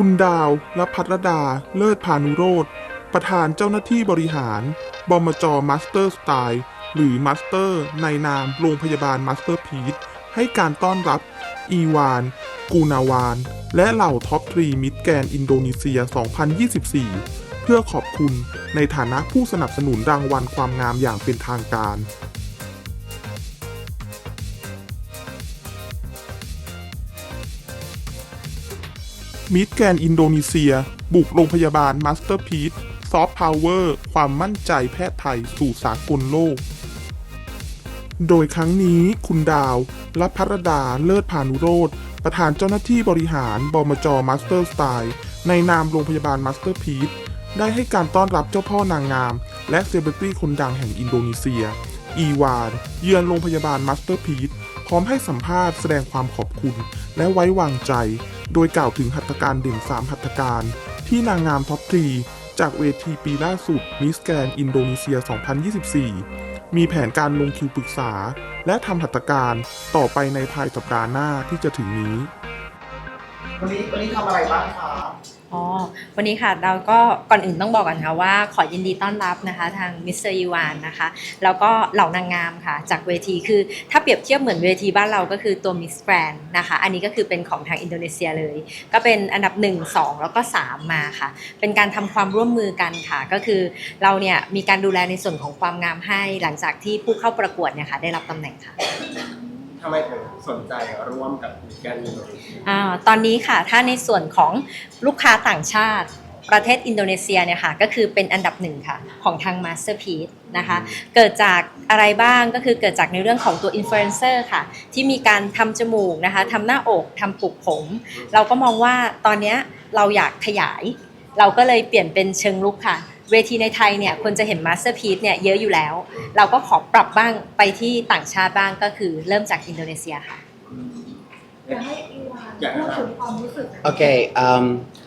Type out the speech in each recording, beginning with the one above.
คุณดาวและพัทรดา เลิศพานุโรธประธานเจ้าหน้าที่บริหาร บมจมาสเตอร์สไตล์หรือมาสเตอร์ ในนามโรงพยาบาลมาสเตอร์พีทให้การต้อนรับ อีวาน กูนาวาน และเหล่าท็อปทรีมิดแกนอินโดนีเซีย 2024 เพื่อขอบคุณในฐานะผู้สนับสนุนรางวัลความงามอย่างเป็นทางการ มิดแกนอินโดนีเซีย บุกโรงพยาบาลมาสเตอร์พี e ซอฟต์พาวเวอร์ ความมั่นใจแพทย์ไทยสู่สากลโลก โดยครั้งนี้คุณดาวและพัรดาเลิศพานุโรธประธานเจ้าหน้าที่บริหารบมจมาสเตอร์สไตล์ในนามโรงพยาบาลมาสเตอร์พี e ได้ให้การต้อนรับเจ้าพ่อนางงาม และเซเลบริตี้คนดังแห่งอินโดนีเซีย อีวานเยือนโรงพยาบาลมาสเตอร์พี e พร้อมให้สัมภาษณ์แสดงความขอบคุณ และไว้วางใจ โดยกล่าวถึงหัตถการเด่น3หัตถการ ที่นางงามท็อปทรีจากเวทีปีล่าสุดมิสแกนอินโดนีเซีย 2024 มีแผนการลงคิวปรึกษา และทำหัตถการต่อไปในภายสัปดาห์หน้าที่จะถึงนี้ วันนี้วันนี้ทำอะไรบ้างคะ อ๋อ วันนี้ค่ะเราก็ก่อนอื่นต้องบอกก่อนค่ะว่าขอยินดีต้อนรับนะคะทางมิสเตอร์ยูวานนะคะ แล้วก็เหล่านางงามค่ะ จากเวทีคือถ้าเปรียบเทียบเหมือนเวทีบ้านเราก็คือตัวมิสแกรนนะคะ อันนี้ก็คือเป็นของทางอินโดนีเซียเลย ก็เป็นอันดับ 1 2 แล้วก็ 3 มาค่ะ เป็นการทำความร่วมมือกันค่ะ ก็คือเราเนี่ยมีการดูแลในส่วนของความงามให้หลังจากที่ผู้เข้าประกวดเนี่ยค่ะได้รับตำแหน่งค่ะ ทำไมถึงสนใจร่วมกับมิแกรนอินโดนีเซียอาตอนนี้ค่ะถ้าในส่วนของลูกค้าต่างชาติ ประเทศอินโดนีเซียเนี่ยค่ะก็คือเป็นอันดับหนึ่งค่ะของทาง Masterpiece นะคะเกิดจากอะไรบ้างก็คือเกิดจากในเรื่องของตัวอินฟลูเอนเซอร์ค่ะที่มีการทำจมูกนะคะทำหน้าอกทำปลูกผม เราก็มองว่าตอนเนี้ยเราอยากขยาย เราก็เลยเปลี่ยนเป็นเชิงลุกค่ะ เวทีในไทยเนี่ยคนจะเห็น Masterpiece เนี่ยเยอะอยู่แล้ว เราก็ขอปรับบ้างไปที่ต่างชาติบ้างก็คือเริ่มจากอินโดนีเซียค่ะอยากให้อีวานพูดถึงความรู้สึก Okay, um,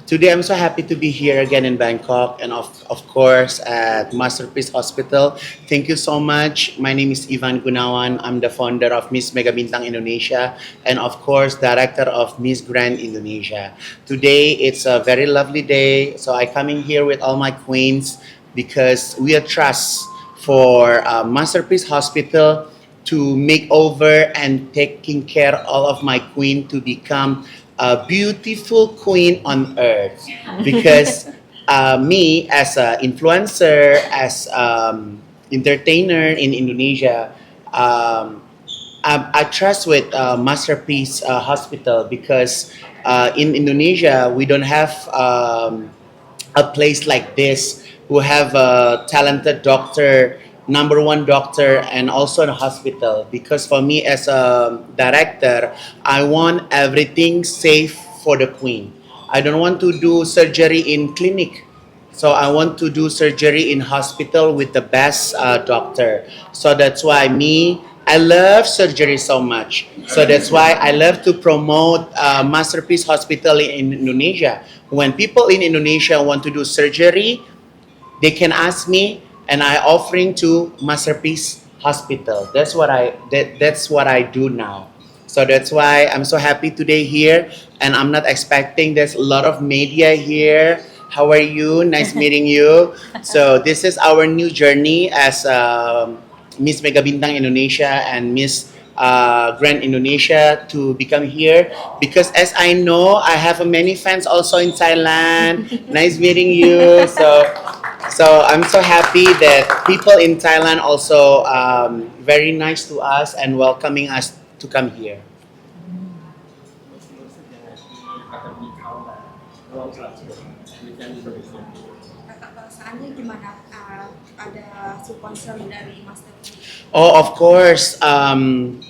today I'm so happy to be here again in Bangkok and of, of course at Masterpiece Hospital. Thank you so much. My name is Ivan Gunawan. I'm the founder of Miss Mega Bintang Indonesia and of course director of Miss Grand Indonesia. Today it's a very lovely day, so I come in here with all my queens because we are trust for uh, Masterpiece Hospital to make over and taking care all of my queen to become a beautiful queen on earth. Because uh, me as an influencer as um, entertainer in indonesia um, I, I trust with uh, masterpiece uh, hospital because uh, in indonesia we don't have um, a place like this who have a talented doctor number one doctor and also a hospital. Because for me as a director i want everything safe for the queen. I don't want to do surgery in clinic. So i want to do surgery in hospital with the best uh, doctor. So that's why me i love surgery so much. So that's why i love to promote uh, masterpiece hospital in indonesia. When people in indonesia want to do surgery they can ask me and I offering to Masterpiece Hospital. That's what I that, that's what I do now. So that's why I'm so happy today here and I'm not expecting there's a lot of media here. How are you? Nice meeting you. So this is our new journey as um, Miss Mega Bintang Indonesia and Miss uh, Grand Indonesia to become here because as I know I have many fans also in Thailand. nice meeting you. So so I'm so happy that people in Thailand also um, very nice to us and welcoming us to come here. Oh, of course. Um,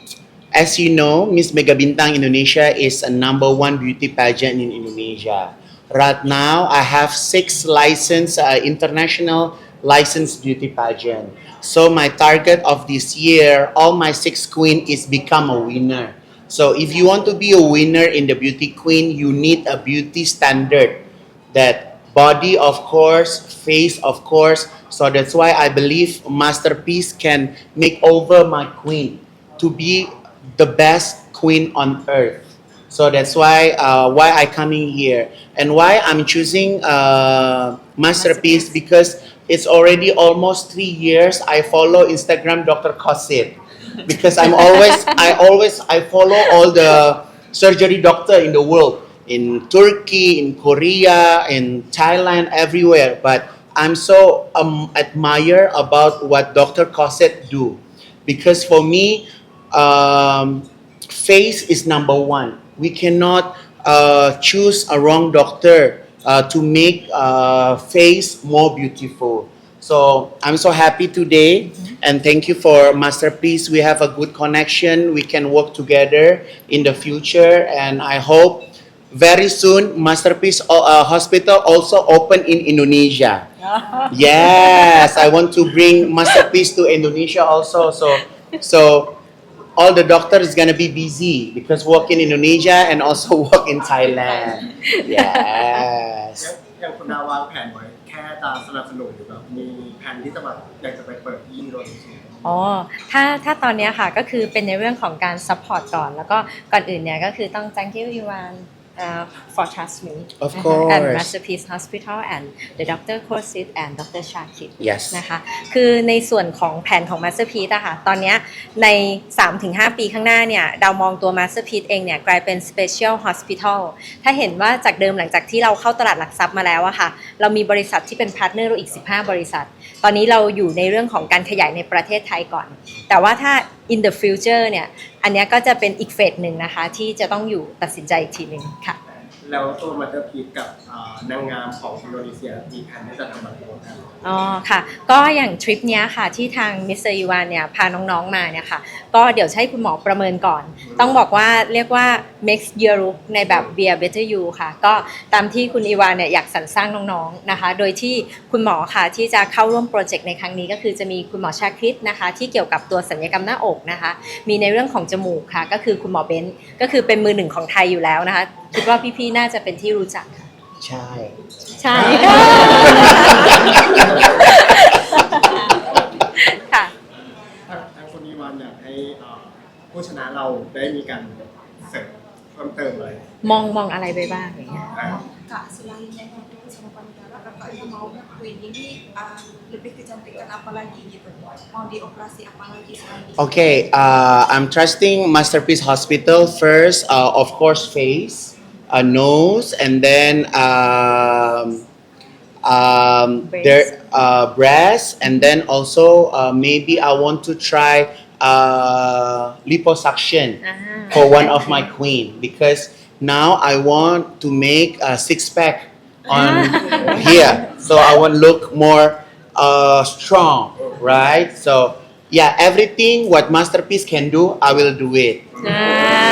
as you know, Miss Mega Bintang Indonesia is a number one beauty pageant in Indonesia. Right now, I have six licensed uh, international licensed beauty pageant. So my target of this year, all my six queen is become a winner. So if you want to be a winner in the beauty queen, you need a beauty standard that body of course face of course so that's why i believe masterpiece can make over my queen to be the best queen on earth So that's why uh, why I coming here and why I'm choosing uh, masterpiece because it's already almost three years I follow Instagram Dr. Kosit because I'm always I always I follow all the surgery doctor in the world in Turkey in Korea in Thailand everywhere but I'm so um, admire about what Dr. Kosit do because for me um, face is number one. We cannot uh, choose a wrong doctor uh, to make uh, face more beautiful. So I'm so happy today, and thank you for Masterpiece. We have a good connection. We can work together in the future, and I hope very soon Masterpiece uh, Hospital also open in Indonesia. yes, I want to bring Masterpiece to Indonesia also. So, so all the doctor is gonna be busy because work in Indonesia and also work in Thailand. Yes. ยังคุณดาวางแผนไว้แค่ตามสนับสนุนหรือแบบมีแผนที่จะแบบอยากจะไปเปิดที่อินโดนีเซียอ๋อ ถ้าถ้าตอนเนี้ยค่ะก็คือเป็นในเรื่องของการ support ก่อน แล้วก็ก่อนอื่นเนี่ยก็คือต้อง thank you Iwan uh, for trust me Of นะคะ course. and Masterpiece Hospital and the Dr. Kosit and Dr. Shakib Yes. นะคะคือในส่วนของแผนของ Masterpiece อะค่ะตอนเนี้ยใน 3-5 ปีข้างหน้าเนี่ยเรามองตัว Masterpiece เองเนี่ยกลายเป็น Special Hospital ถ้าเห็นว่าจากเดิมหลังจากที่เราเข้าตลาดหลักทรัพย์มาแล้วอะค่ะเรามีบริษัทที่เป็นพาร์ทเนอร์เราอีก 15 บริษัท ตอนนี้เราอยู่ในเรื่องของการขยายในประเทศไทยก่อน แต่ว่าถ้า in the future เนี่ย อันนี้ก็จะเป็นอีกเฟสหนึ่งนะคะ ที่จะต้องอยู่ตัดสินใจอีกทีหนึ่งค่ะ แล้วตัวมาสเตอร์พีกับอ่านางงามของอินโดนีเซียมีแผนที่จะทำอะไรบ้างครับอ๋อค่ะ ก็อย่างทริปเนี้ยค่ะที่ทางมิสเตอร์ยูวานเนี่ยพาน้องๆมาเนี่ยค่ะ ก็เดี๋ยวจะให้คุณหมอประเมินก่อน ต้องบอกว่าเรียกว่า makes your look ในแบบ be a better you ค่ะ ก็ตามที่คุณอีวานเนี่ยอยากสรรสร้างน้องๆนะคะ โดยที่คุณหมอค่ะที่จะเข้าร่วมโปรเจกต์ในครั้งนี้ก็คือจะมีคุณหมอชาคริตนะคะ ที่เกี่ยวกับตัวสัญญกรรมหน้าอกนะคะ มีในเรื่องของจมูกค่ะ ก็คือคุณหมอเบนซ์ก็คือเป็นมือหนึ่งของไทยอยู่แล้วนะคะ คิดว่าพี่ๆน่าจะเป็นที่รู้จักค่ะใช่ ใช่ ค่ะ ทางทางคุณอีวานอยากให้อ่าผู้ชนะเราได้มีการเสริมเพิ่มเติมอะไรมองมองอะไรไปบ้างอย่างเงี้ยอ่า Kak, selain yang itu sama payudara, kakaknya mau queen ini uh, lebih kecantikan apa lagi gitu? Mau dioperasi apa lagi selain itu? Okay, uh, I'm trusting Masterpiece Hospital first, uh, of course, face, uh, nose, and then um, um, Breast. their uh, breast, and then also uh, maybe I want to try uh, liposuction Ah, for one of my queen because now I want to make a six pack on here, so I want look more uh, strong, right? So yeah, everything what masterpiece can do, I will do it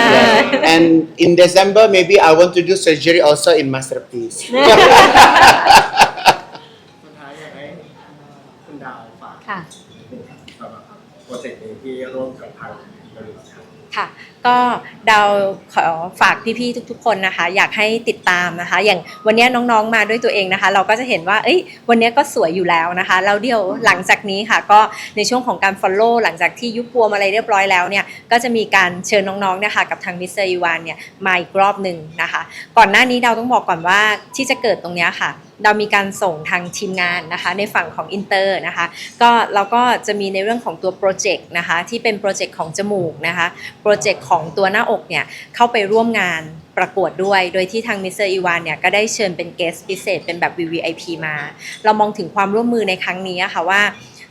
Yeah. And in December, maybe I want to do surgery also in masterpiece. สุดท้ายอยากให้คุณดาวฝาก ค่ะ สำหรับโปรเจกต์นี้ที่ร่วมกับทางอินโดนีเซีย ค่ะ ก็ดาวขอฝากพี่ๆทุก ๆ คนนะคะ อยากให้ติดตามนะคะ อย่างวันนี้น้องๆมาด้วยตัวเองนะคะ เราก็จะเห็นว่าเอ้ยวันนี้ก็สวยอยู่แล้วนะคะแล้วเดี๋ยวหลังจากนี้ค่ะ ก็ในช่วงของการ follow หลังจากที่ยุบพวมอะไรเรียบร้อยแล้วเนี่ยก็จะมีการเชิญน้องๆเนี่ยค่ะกับทางมิสเตอร์อีวานเนี่ยมาอีกรอบหนึ่งนะคะ ก่อนหน้านี้ดาวต้องบอกก่อนว่าที่จะเกิดตรงเนี้ยค่ะ เรามีการส่งทางทีมงานนะคะในฝั่งของอินเตอร์นะคะก็เราก็จะมีในเรื่องของตัวโปรเจกต์นะคะที่เป็นโปรเจกต์ของจมูกนะคะโปรเจกต์ของตัวหน้าอกเนี่ยเข้าไปร่วมงานประกวดด้วย โดยที่ทางมิสเตอร์อีวานเนี่ยก็ได้เชิญเป็นเกสพิเศษเป็นแบบ VVIP มา เรามองถึงความร่วมมือในครั้งนี้อะค่ะว่า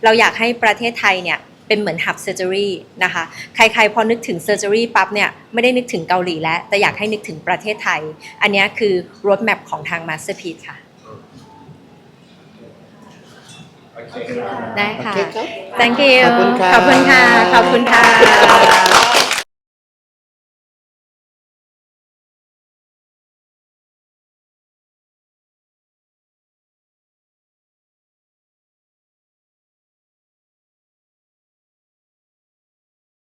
เราอยากให้ประเทศไทยเนี่ยเป็นเหมือน hub surgery นะคะ ใครๆพอนึกถึง surgery ปั๊บเนี่ยไม่ได้นึกถึงเกาหลีแล้ว แต่อยากให้นึกถึงประเทศไทย อันนี้คือ road map ของทาง Masterpiece ค่ะ ได้ค่ะ Okay, ครับ thank you ขอบคุณครับขอบคุณค่ะ ขอบคุณค่ะ